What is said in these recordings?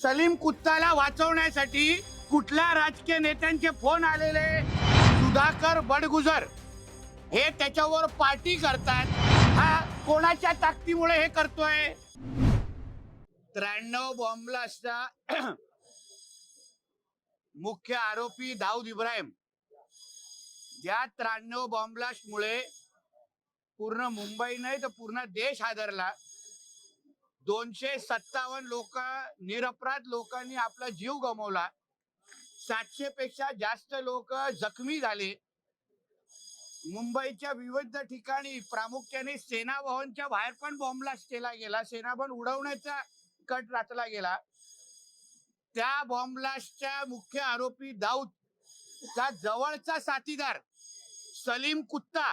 सलीम कुत्ताला वाचवण्यासाठी कुठल्या राजकीय नेत्यांचे फोन आलेले? सुधाकर बडगुजर. हे त्याच्यावर पार्टी करतात. हा कोणाच्या ताकदीमुळे हे करतोय? त्र्याण्णव बॉम्बला मुख्य आरोपी दाऊद इब्राहिम. ज्या त्र्याण्णव बॉम्बलास्ट मुळे पूर्ण मुंबई नाही तर पूर्ण देश हादरला दोनशे सत्तावन्न लोक निरपराध लोकांनी आपला जीव गमावला. सातशे पेक्षा जास्त लोक जखमी झाले. मुंबईच्या विविध ठिकाणी प्रामुख्याने सेना भवनच्या बाहेर पण बॉम्बलास्ट केला गेला. सेना भवन उडवण्याचा कट रचला गेला. त्या बॉम्बलास्टच्या मुख्य आरोपी दाऊद चा जवळचा साथीदार सलीम कुत्ता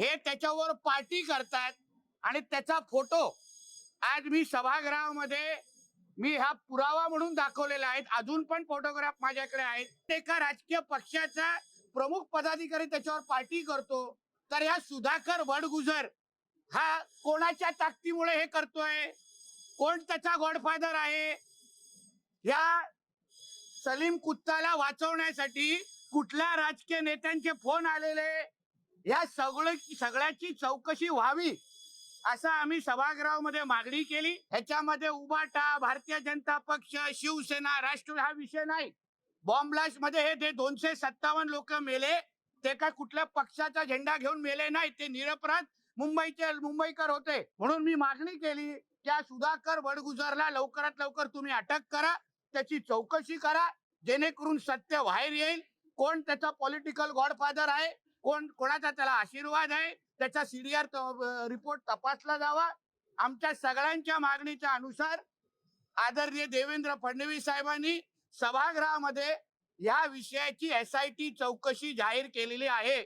हे त्याच्यावर पार्टी करतात आणि त्याचा फोटो आज मी सभागृहामध्ये मी हा पुरावा म्हणून दाखवलेला आहे. अजून पण फोटोग्राफ माझ्याकडे आहेत. एका राजकीय पक्षाचा प्रमुख पदाधिकारी त्याच्यावर पार्टी करतो. तर या सुधाकर वडगुजर हा कोणाच्या ताकदीमुळे हे करतोय? कोण त्याचा गॉडफादर आहे? या सलीम कुत्ताला वाचवण्यासाठी कुठल्या राजकीय नेत्यांचे फोन आलेले? या सगळं सगळ्याची चौकशी व्हावी असं आम्ही सभागृहामध्ये मागणी केली. ह्याच्यामध्ये उबाटा भारतीय जनता पक्ष शिवसेना राष्ट्र हा विषय नाही. बॉम्बलास्टमध्ये हे दोनशे सत्तावन्न लोक मेले ते काय कुठल्या पक्षाचा झेंडा घेऊन मेले नाही ते निरपराध मुंबईचे मुंबईकर होते. म्हणून मी मागणी केली त्या सुधाकर वडगुजरला लवकरात लवकर तुम्ही अटक करा त्याची चौकशी करा जेणेकरून सत्य बाहेर येईल. कोण त्याचा पॉलिटिकल गॉडफादर आहे कोण कोणाचा त्याला आशीर्वाद आहे? त्याचा सीडीआर रिपोर्ट तपासला जावा. आमच्या सगळ्यांच्या मागणीच्या अनुसार आदरणीय देवेंद्र फडणवीस साहेबांनी सभागृहामध्ये या विषयाची एस आय टी चौकशी जाहीर केलेली आहे.